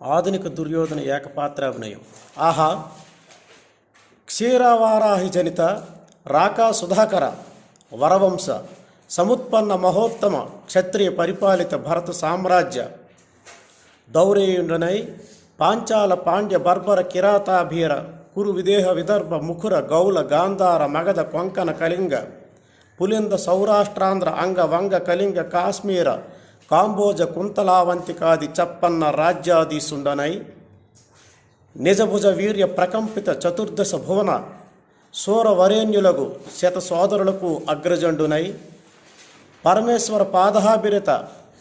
ఆధునిక దుర్యోధన ఏకపాత్రాభినయం. ఆహా క్షీరవారాహి జనిత రాకా సుధాకర వరవంశ సముత్పన్న మహోత్తమ క్షత్రియ పరిపాలిత భరత సామ్రాజ్య దౌరేయుండనై పాంచాల పాండ్య బర్బర కిరాతాభీర కురు విదేహ విదర్భ ముఖుర గౌల గాంధార మగధ కొంకణ కళింగ పులింద సౌరాష్ట్రాంధ్ర అంగ వంగ కళింగ కాశ్మీర కాంబోజ కుంతలావంతికాది చప్పన్న రాజ్యాధీసుండనై నిజభుజ వీర్య ప్రకంపిత చతుర్దశ భువన సూరవరేణ్యులకు శత సోదరులకు అగ్రజండునై పరమేశ్వర పాదహాభిరత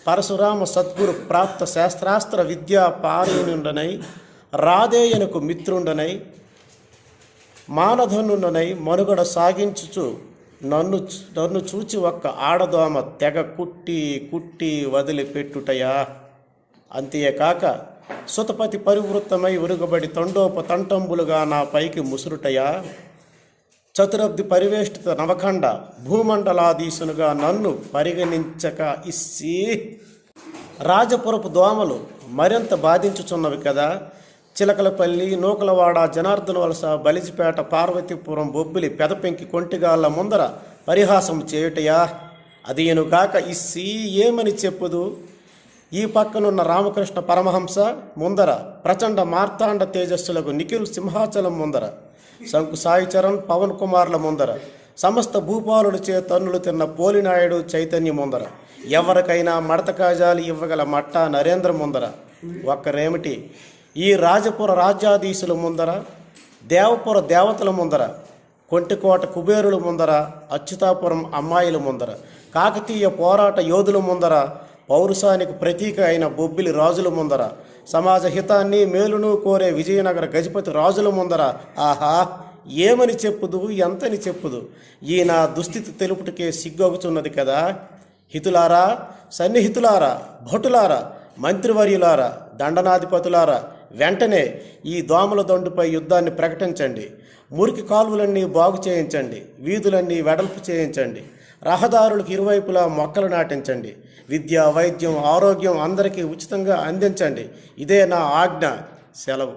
పరశురామ సద్గురు ప్రాప్త శాస్త్రాస్త్ర విద్యా పారీనుండనై రాధేయనకు మిత్రుండనై మానధనుండనై మనుగడ సాగించుచు నన్ను నన్ను చూచి ఒక్క ఆడదోమ తెగ కుట్టి కుట్టి వదిలిపెట్టుటయా? అంతేకాక సుతపతి పరివృత్తమై ఉరుగబడి తండోప తంటంబులుగా నా పైకి ముసురుటయా? చతురబ్ది పరివేష్టిత నవఖండ భూమండలాధీశునుగా నన్ను పరిగణించక ఇస్సి. రాజపురపు దోమలు మరింత బాధించుచున్నవి కదా? చిలకలపల్లి నూకలవాడ జనార్దన వలస బలిజిపేట పార్వతీపురం బొబ్బిలి పెదపెంకి కొంటిగాళ్ళ ముందర పరిహాసం చేయుటయా? అదియనుగాక ఇస్సి ఏమని చెప్పుదు? ఈ పక్కనున్న రామకృష్ణ పరమహంస ముందర ప్రచండ మార్తాండ తేజస్సులకు నిఖిల్ సింహాచలం ముందర శంకు సాయి చరణ్ పవన్ కుమార్ల ముందర సమస్త భూపాలుడు చే తన్నులు తిన్న పోలినాయుడు చైతన్య ముందర ఎవరికైనా మడత కాజాలు ఇవ్వగల మట్టా నరేంద్ర ముందర. ఒక్కరేమిటి? ఈ రాజపుర రాజ్యాధీశుల ముందర దేవపుర దేవతల ముందర కొంటికోట కుబేరుల ముందర అచ్యుతాపురం అమ్మాయిల ముందర కాకతీయ పోరాట యోధుల ముందర పౌరుషానికి ప్రతీక అయిన బొబ్బిలి రాజుల ముందర సమాజ హితాన్ని మేలును కోరే విజయనగర గజపతి రాజుల ముందర ఆహా ఏమని చెప్పుదు ఎంతని చెప్పుదు? ఈ నా దుస్థితి తెలుపుటకే సిగ్గొగుచున్నది కదా? హితులారా సన్నిహితులారా భటులారా మంత్రివర్యులారా దండనాధిపతులారా వెంటనే ఈ దోమల దండుపై యుద్ధాన్ని ప్రకటించండి. మురికి కాలువలన్నీ బాగు చేయించండి. వీధులన్నీ వెడల్పు చేయించండి. రహదారులకు ఇరువైపులా మొక్కలు నాటించండి. విద్య వైద్యం ఆరోగ్యం అందరికీ ఉచితంగా అందించండి. ఇదే నా ఆజ్ఞ. సెలవు.